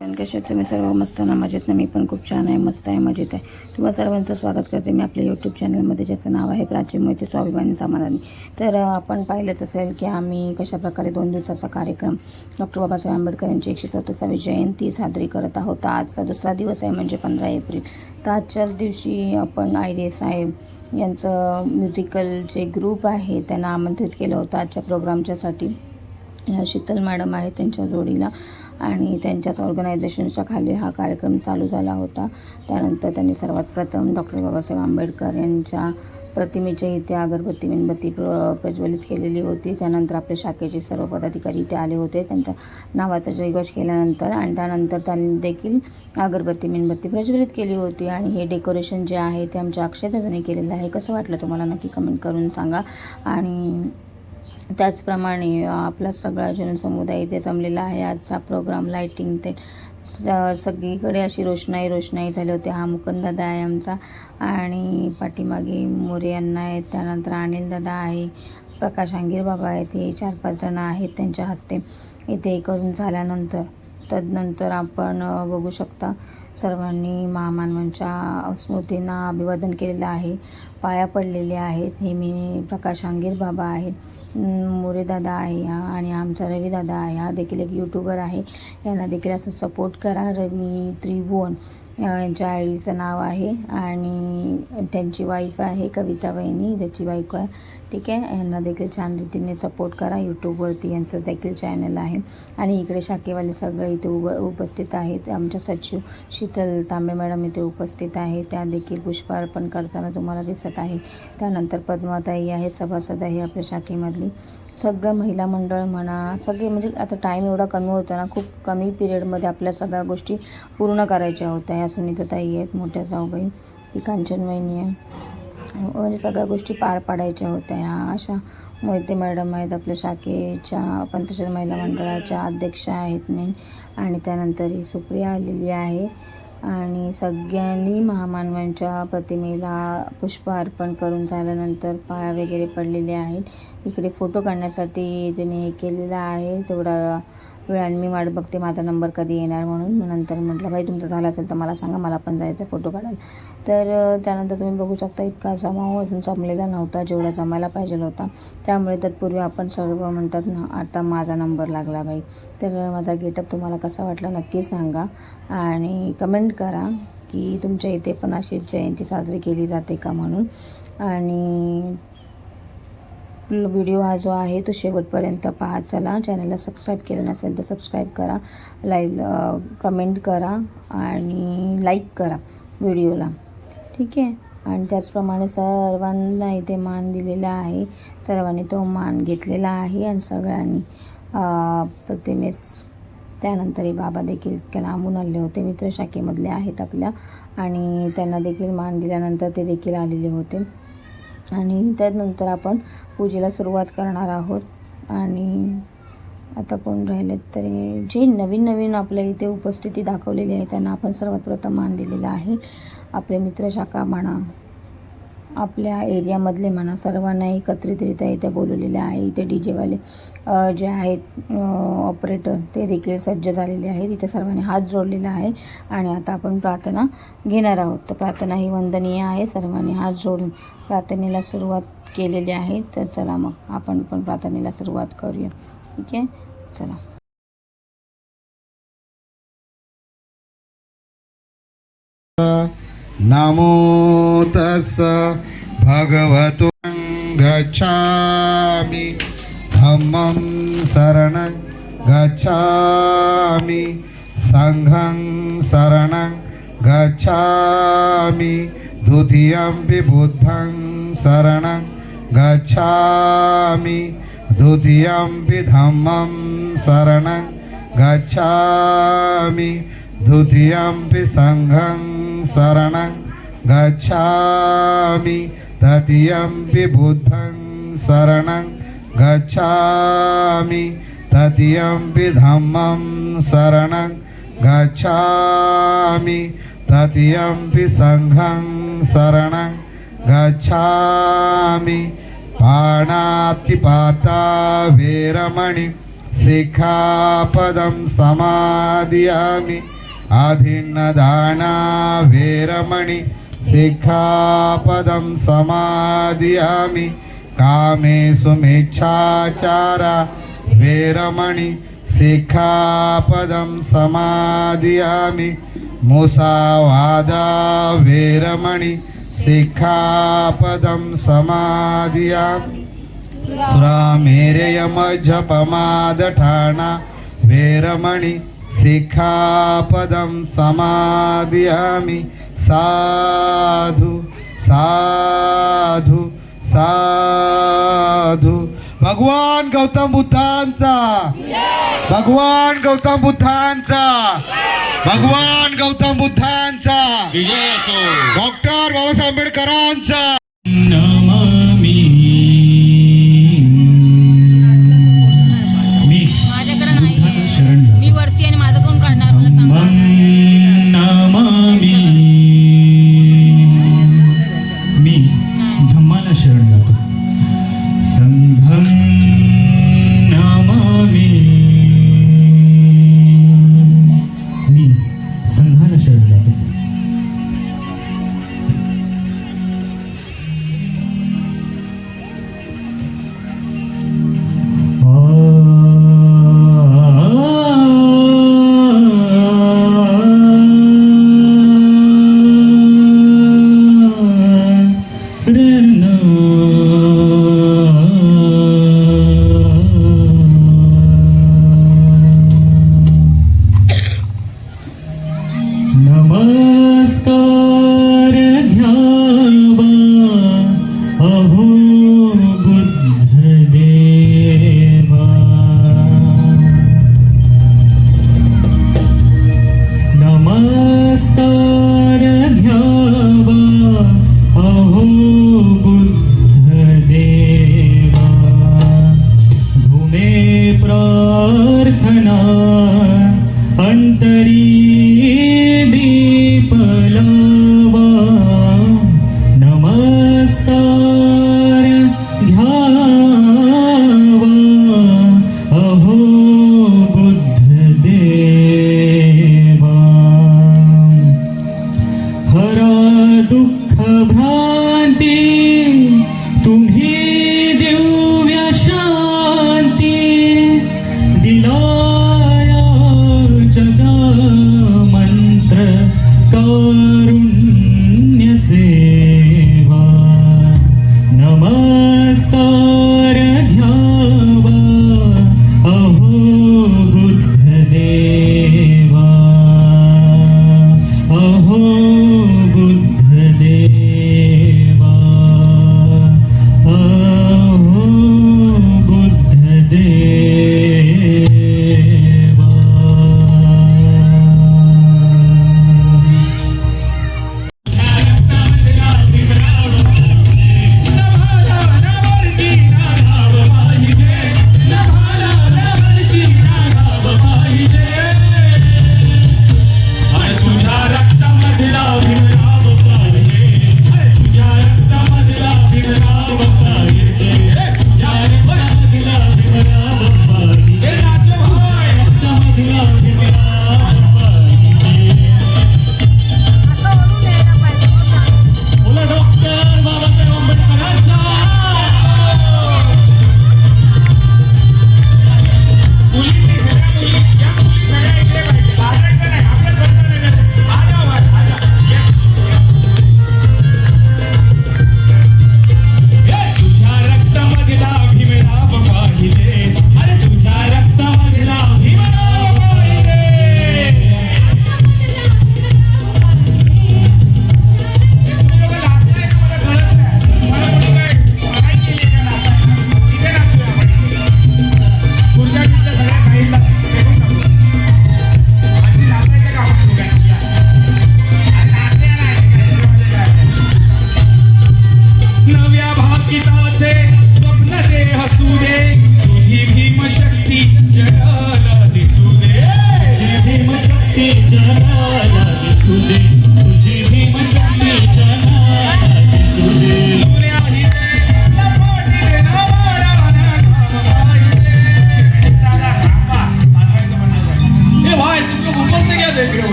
कारण तुम्ही सर्व मस्त ना मजेत ना मी पण खूप छान आहे मस्त आहे मजेत आहे. तुम्हा सर्वांचं स्वागत करते मी आपल्या यूट्यूब चॅनलमध्ये ज्याचं नाव आहे प्राचीन मोहिते स्वाभिमानी समाधानी. तर आपण पाहिलंच असेल की आम्ही कशाप्रकारे दोन दिवसाचा कार्यक्रम डॉक्टर बाबासाहेब आंबेडकर यांची एकशे चौतीसावी जयंती साजरी करत आहोत. आजचा दुसरा दिवस आहे म्हणजे पंधरा एप्रिल. तर आजच्याच दिवशी आपण आयरे साहेब यांचं म्युझिकल जे ग्रुप आहे त्यांना आमंत्रित केलं होतं. आजच्या प्रोग्रामच्यासाठी ह्या शीतल मॅडम आहेत त्यांच्या जोडीला. आणि त्यांच्याच ऑर्गनायझेशनच्या खाली हा कार्यक्रम चालू झाला होता. त्यानंतर त्यांनी सर्वात प्रथम डॉक्टर बाबासाहेब आंबेडकर यांच्या प्रतिमेच्या इथे अगरबत्ती मेणबत्ती प्र प्रज्वलित केलेली होती. त्यानंतर आपल्या शाखेचे सर्व पदाधिकारी इथे आले होते. त्यांच्या नावाचा जयघोष केल्यानंतर आणि त्यानंतर त्यांनी देखील अगरबत्ती मेणबत्ती प्रज्वलित केली होती. आणि हे डेकोरेशन जे आहे ते आमच्या अक्षयदादाने केलेलं आहे. कसं वाटलं तुम्हाला? नक्की कमेंट करून सांगा. आणि त्याचप्रमाणे आपला सगळा जनसमुदाय इथे जमलेला आहे. आजचा प्रोग्राम लाईटिंग ते स- सगळीकडे अशी रोषणाई रोषणाई झाली होती. हा मुकुंददादा आहे आमचा आणि पाठीमागे मोरे यांना आहेत. त्यानंतर अनिलदादा आहे प्रकाश अंगीर बाबा आहेत. हे चार पाच जणं आहेत त्यांच्या हस्ते इथे करून झाल्यानंतर तदनंतर आपण बघू शकता सर्वांनी महामानवांच्या स्मृतींना अभिवादन केलेलं आहे. पाया पडलेले आहेत. हे मी प्रकाश अंगीर बाबा आहेत. मोरेदादा आहे हा आणि आमचा रवीदादा आहे. हा देखील एक यूट्यूबर आहे. यांना देखील असं सपोर्ट करा. रवी त्रिभुवन. यांच्या आय डीचं नाव आहे आणि त्यांची वाईफ आहे कविता वहिनी त्याची बायको आहे. ठीक आहे? यांना देखील छान रीतीने सपोर्ट करा. यूट्यूबवरती यांचं देखील चॅनल आहे. आणि इकडे शाखेवाले सगळे इथे उभ उपस्थित आहेत. आमच्या सचिव शीतल तांबे मॅडम इथे उपस्थित आहे त्या देखील पुष्पार्पण करताना तुम्हाला दिसत आहेत. त्यानंतर पद्माताई आहे सभासद आहे आपल्या शाखेमधली. सगळं महिला मंडळ म्हणा सगळे म्हणजे आता टाईम एवढा कमी होता ना खूप कमी पिरियडमध्ये आपल्या सगळ्या गोष्टी पूर्ण करायच्या होत्या. ह्या सुनीताताई आहेत मोठ्या जाऊबाई ही कांचन वहिनी आहे. म्हणजे सगळ्या गोष्टी पार पाडायच्या होत्या. ह्या अशा मोहिते मॅडम आहेत आपल्या शाखेच्या पंतश्री महिला मंडळाच्या अध्यक्षा आहेत मेन आणि त्यानंतर ही सुप्रिया आलेली आहे. आणि सगळ्यांनी महामानवांच्या प्रतिमेला पुष्प अर्पण करून झाल्यानंतर पाया वगैरे पडलेले आहेत. इकडे फोटो काढण्यासाठी त्यांनी हे केलेलं आहे तेवढा वेळ आणि मी वाट बघते माझा नंबर कधी येणार म्हणून. मग नंतर म्हटलं भाई तुमचं झालं असेल तर मला सांगा मला पण जायचं फोटो काढायला. तर त्यानंतर तुम्ही बघू शकता इतका जमाव अजून जमलेला नव्हता जेवढा जमायला पाहिजे होता. त्यामुळे तत्पूर्वी आपण सर्व म्हणतात ना आता माझा नंबर लागला बाई. तर माझा गेटअप तुम्हाला कसा वाटला नक्की सांगा आणि कमेंट करा की तुमच्या इथे पण अशीच जयंती साजरी केली जाते का म्हणून. आणि व्हिडिओ हा जो आहे तो शेवटपर्यंत पहा चला. चॅनलला सबस्क्राईब केलं नसेल तर सबस्क्राईब करा. लाईव्ह कमेंट करा आणि लाईक करा व्हिडिओला. ठीक आहे? आणि त्याचप्रमाणे सर्वांना इथे मान दिलेला आहे. सर्वांनी तो मान घेतलेला आहे आणि सगळ्यांनी प्रतिमेस त्यानंतरही बाबा देखील लांबून आले होते. मित्र शाखेमधले आहेत आपल्या. आणि त्यांना देखील मान दिल्यानंतर ते देखील आलेले होते. आणि त्यानंतर आपण पूजेला सुरुवात करणार आहोत. आणि आता कोण राहिलेत तरी जे नवीन नवीन आपल्या इथे उपस्थिती दाखवलेली आहे त्यांना आपण सर्वात प्रथम मान दिलेला आहे. आपले मित्रशाखा म्हणा आपल्या एरियामधले म्हणा सर्वांना एकत्रितरित्या इथे बोलवलेले आहे. इथे डी जेवाले जे आहेत ऑपरेटर ते देखील सज्ज झालेले आहेत. इथे सर्वांनी हात जोडलेला आहे आणि आता आपण प्रार्थना घेणार आहोत. तर प्रार्थना ही वंदनीय आहे. सर्वांनी हात जोडून प्रार्थनेला सुरुवात केलेली आहे. तर चला मग आपण पण प्रार्थनेला सुरुवात करूया. ठीक आहे? चला. नमो तस् भगवतो गच्छामि। धम्मं शरणं गच्छामि। सङ्घं शरणं गच्छामि। द्वितीयं बुद्धं शरणं गच्छामि। द्वितीयं धम्मं शरणं गच्छामि। द्वितीयं सङ्घं शरणं गच्छामि तदीयं विबुद्धं शरणं गच्छामि तदीयं विधम्मं शरणं गच्छामि तदीयं विसङ्घं शरणं गच्छामि पाणातिपाता वीरमणि शिखापदं समादयामि అధిన్న అభిన్నదానా వేరమణి శిఖాపదం సమాధియామి కామేషు మిచ్ఛాచార వేరమణి శిఖాపదం సమాధియామి ముసావాద వేరమణి శిఖాపదం సమాధియామి. సురామేరయమ జపమాదఠాణ వేరమణి शिखापदं समादयामि साधु साधु साधु। भगवान गौतम बुद्धांचा। भगवान गौतम बुद्धांचा। भगवान गौतम बुद्धांचा। डॉक्टर बाबासाहेब आंबेडकरांचा।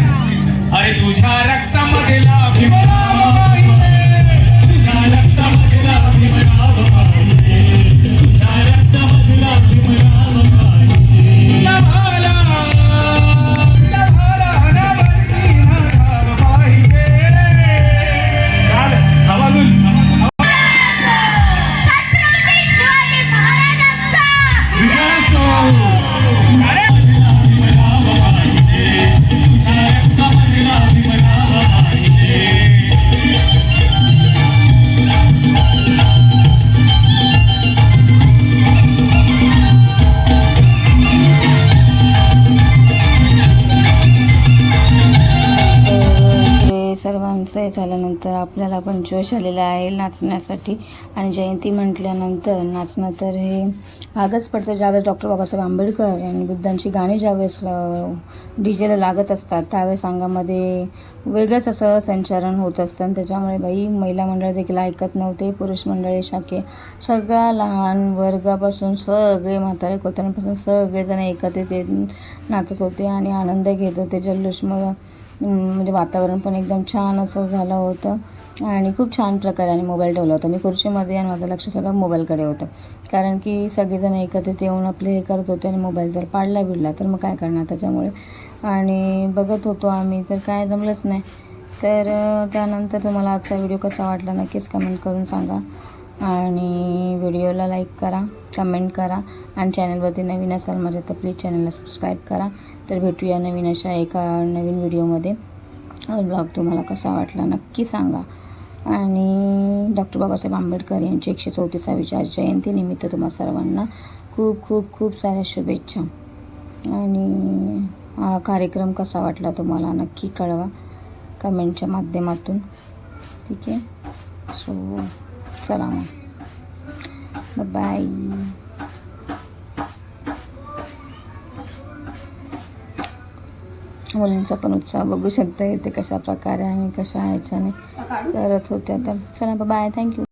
अरे तुझ्या रक्तामधील अभिमान ते हे झाल्यानंतर आपल्याला पण जोश आलेला आहे नाचण्यासाठी. आणि जयंती म्हटल्यानंतर नाचणं तर हे भागच पडतं. ज्यावेळेस डॉक्टर बाबासाहेब आंबेडकर यांनी बुद्धांची गाणी ज्यावेळेस डी जेला लागत असतात त्यावेळेस अंगामध्ये वेगळंच असं संचारण होत असतं. आणि त्याच्यामुळे बाई महिला मंडळ देखील ऐकत नव्हते पुरुष मंडळी शाखे सगळ्या लहान वर्गापासून सगळे म्हातारे कोत्यांपासून सगळेजण एकत्रित येत नाचत होते आणि आनंद घेत होते. जल्लोष मग म्हणजे वातावरण पण एकदम छान असं झालं होतं. आणि खूप छान प्रकारे आणि मोबाईल ठेवला होता. मी खुर्चीमध्ये आणि माझं लक्ष सगळं मोबाईलकडे होतं. कारण की सगळेजण एकत्रित येऊन आपले हे करत होते आणि मोबाईल जर पाडला बिडला तर मग काय करणार त्याच्यामुळे? आणि बघत होतो आम्ही तर काय जमलंच नाही. तर त्यानंतर तुम्हाला आजचा व्हिडिओ कसा वाटला नक्कीच कमेंट करून सांगा. आणि व्हिडिओला लाईक करा कमेंट करा आणि चॅनलवरती नवीन असाल माझ्या तर प्लीज चॅनलला सबस्क्राईब करा. तर भेटूया नवीन अशा एका नवीन व्हिडिओमध्ये. ब्लॉग तुम्हाला कसा वाटला नक्की सांगा. आणि डॉक्टर बाबासाहेब आंबेडकर यांची एकशे चौतीसावीच्या जयंतीनिमित्त तुम्हा सर्वांना खूप खूप खूप साऱ्या शुभेच्छा. आणि हा कार्यक्रम कसा वाटला तुम्हाला नक्की कळवा. कमेंटच्या माध्यमातून. ठीक आहे? सो चला मग बाय मुलींचा पण उत्साह बघू शकता येते कशा प्रकारे आणि कशा ह्याच्याने करत होत्या. तर चला बाय थँक्यू